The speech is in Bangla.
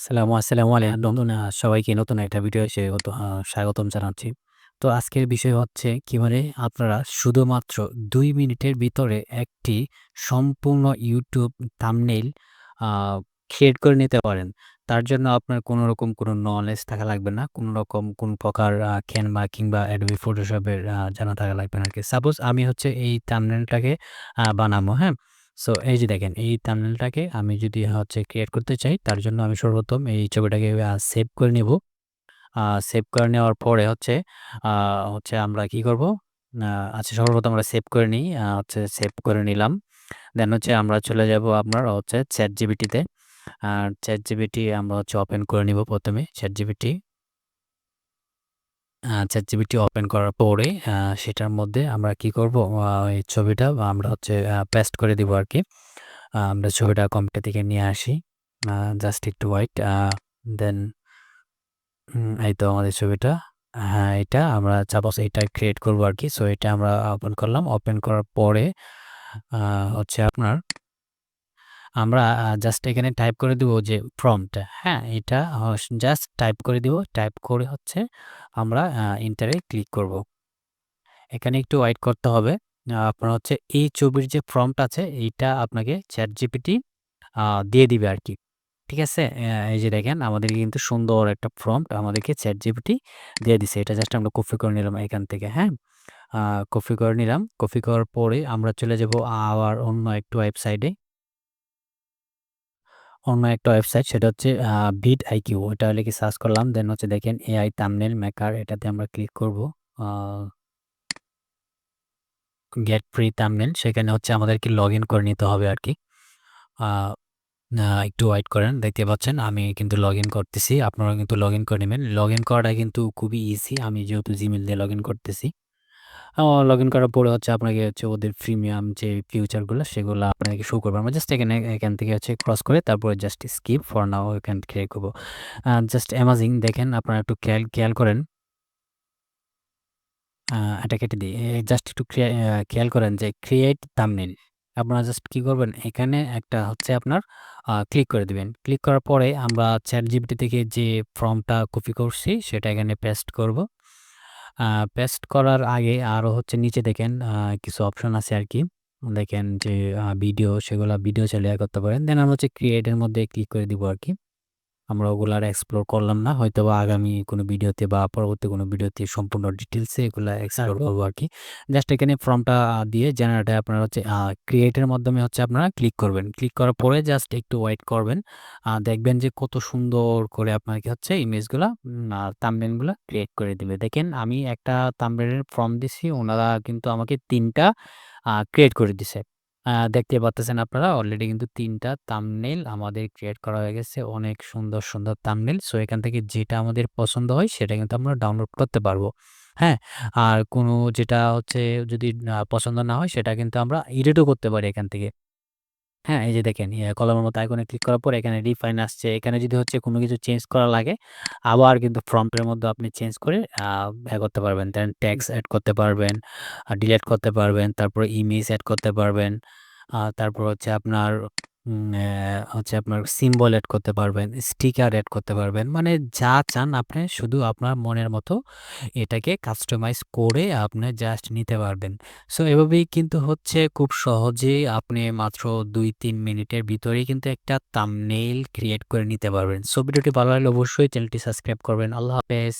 আসসালামু আসসালামু আলাইকুম সবাইকে নতুন একটা ভিডিও এসে স্বাগতম জানাচ্ছি। তো আজকের বিষয় হচ্ছে কীভাবে আপনারা শুধুমাত্র দুই মিনিটের ভিতরে একটি সম্পূর্ণ ইউটিউব আ ক্রিয়েট করে নিতে পারেন। তার জন্য আপনার কোনো রকম কোনো নলেজ থাকা লাগবে না। কোনো রকম কোন প্রকার Canva কিংবা এর আ জানা থাকা লাগবে না আরকি। সাপোজ আমি হচ্ছে এই আ বানাবো, হ্যাঁ? সো এই যে দেখেন, এই thumbnailটাকে আমি যদি হচ্ছে ক্রিয়েট করতে চাই, তার জন্য আমি সর্বপ্রথম এই ছবিটাকে সেভ করে নিবো। সেভ করে নেওয়ার পরে হচ্ছে হচ্ছে আমরা কি করব? আচ্ছা সর্বপ্রথম আমরা সেভ করে নিই। হচ্ছে সেভ করে নিলাম। দেন হচ্ছে আমরা চলে যাব আপনার হচ্ছে চ্যাট জিবিটিতে আর চ্যাট জিবিটি আমরা হচ্ছে ওপেন করে নিব ১ম এ ChatGPT। আ ChatGPT ওপেন করার পরে সেটার মধ্যে আমরা কি করব? এই ছবিটা আমরা হচ্ছে পেস্ট করে দিব আর কি আমরা ছবিটা কম্পিউটার থেকে নিয়ে আসি। জাস্ট একটু। আ দেন এই তো আমাদের ছবিটা। হ্যাঁ, এটা আমরা সাপোজ এটা ক্রিয়েট করব আরকি। সো এটা আমরা ওপেন করলাম। ওপেন করার পরে হচ্ছে আপনার আমরা জাস্ট এখানে টাইপ করে দিব যে প্রম্পট, হ্যাঁ? এটা জাস্ট টাইপ করে দিব। টাইপ করে হচ্ছে আমরা ইন্টারে ক্লিক করব। এখানে একটু ওয়েট করতে হবে। আপনার হচ্ছে এই ছবির যে প্রম্পট আছে এইটা আপনাকে চ্যাট জিপিটি দিয়ে দিবে আর কি ঠিক আছে? এই যে দেখেন আমাদেরকে কিন্তু সুন্দর একটা প্রম্পট আমাদেরকে চ্যাট জিপিটি দিয়ে দিছে। এটা জাস্ট আমরা কপি করে নিলাম এখান থেকে, হ্যাঁ? কপি করে নিলাম। কপি করার পরে আমরা চলে যাব আবার অন্য একটু ওয়েবসাইটে। অন্য একটা ওয়েবসাইট, সেটা হচ্ছে, আ আইকিউ ওটা লিখে সার্চ করলাম। দেন হচ্ছে দেখেন AI তামনেল মেকার এটাতে আমরা ক্লিক করব। গেট ফ্রি thumbnail, সেখানে হচ্ছে আমাদেরকে লগ ইন করে নিতে হবে আরকি। আ আ, একটু ওয়েট করেন। দেখতে পাচ্ছেন, আমি কিন্তু লগ ইন করতেছি। আপনারাও কিন্তু লগ ইন করে নেবেন লগ ইন করাটা কিন্তু খুবই ইজি। আমি যেহেতু জিমেল দিয়ে লগ ইন করতেছি। আ লগইন করার পরে হচ্ছে আপনাকে হচ্ছে ওদের প্রিমিয়াম যে ফিউচারগুলো সেগুলো আপনাকে শো করবে। আমরা জাস্ট এখানে, এখান থেকে হচ্ছে ক্রস করে তারপরে জাস্ট স্কিপ ফর নাও এখান থেকে করব। জাস্ট অ্যামাজিং দেখেন আপনারা একটু খেয়াল খেয়াল করেন। এটা কেটে দিই জাস্ট একটু খেয়াল করেন যে ক্রিয়েট থাম্বনেইল। আপনারা জাস্ট কী করবেন? এখানে একটা হচ্ছে আপনার ক্লিক করে দিবেন। ক্লিক করার পরে আমরা ChatGPT থেকে যে ফর্মটা কপি করছি, সেটা এখানে পেস্ট করব। পেস্ট করার আগে আরও হচ্ছে নিচে দেখেন কিছু অপশন আছে আর কি দেখেন যে ভিডিও সেগুলো ভিডিও চালিয়ে করতে পারেন। দেন আমরা হচ্ছে ক্রিয়েটের মধ্যে ক্লিক করে দিব আরকি। আমরা ওগুলা আর এক্সপ্লোর করলাম না। হয়তো বা আগামী কোনো ভিডিওতে বা পরবর্তী কোনো ভিডিওতে সম্পূর্ণ ডিটেলসে এগুলা এক্সপ্লোর করব আর কি জাস্ট এখানে ফর্মটা দিয়ে জেনারেটে আপনারা হচ্ছে ক্রিয়েটের মাধ্যমে হচ্ছে আপনারা ক্লিক করবেন। ক্লিক করার পরে জাস্ট একটু ওয়েট করবেন। দেখবেন যে কত সুন্দর করে আপনাকে হচ্ছে ইমেজগুলা আ ক্রিয়েট করে দিবে। দেখেন আমি একটা তামবেনের ফর্ম দিছি। ওনারা কিন্তু আমাকে তিনটা ক্রিয়েট করে দিছে। দেখতে পারতেছেন আপনারা অলরেডি কিন্তু তিনটা তামনেল আমাদের ক্রিয়েট করা হয়ে গেছে। অনেক সুন্দর, সুন্দর তামনেল সো এখান থেকে যেটা আমাদের পছন্দ হয় সেটা কিন্তু আমরা ডাউনলোড করতে পারব। হ্যাঁ? আর কোনো যেটা হচ্ছে যদি পছন্দ না হয় সেটা কিন্তু আমরা এডিটও করতে পারি এখান থেকে। হ্যাঁ, এই যে দেখেন ইয়া কলমের মতো আইকনে ক্লিক করার পর এখানে রিফাইন আসছে। এখানে যদি হচ্ছে কোনো কিছু চেঞ্জ করা লাগে আবার কিন্তু প্রম্পট মধ্যে আপনি চেঞ্জ করে ইয়া করতে পারবেন। দেন ট্যাক্স অ্যাড করতে পারবেন, ডিলিট করতে পারবেন, তারপরে ইমেজ অ্যাড করতে পারবেন। তারপর হচ্ছে আপনার হচ্ছে আপনার সিম্বল এড করতে পারবেন, স্টিকার এড করতে পারবেন। মানে যা চান আপনি শুধু আপনার মনের মতো এটাকে কাস্টমাইজ করে আপনি জাস্ট নিতে পারবেন। সো এভাবেই কিন্তু হচ্ছে খুব সহজেই আপনি মাত্র ২-৩ মিনিটের ভিতরেই কিন্তু একটা থাম্বনেইল ক্রিয়েট করে নিতে পারবেন। সো ভিডিওটি ভালো লাগলে অবশ্যই চ্যানেলটি সাবস্ক্রাইব করবেন। আল্লাহ হাফেজ।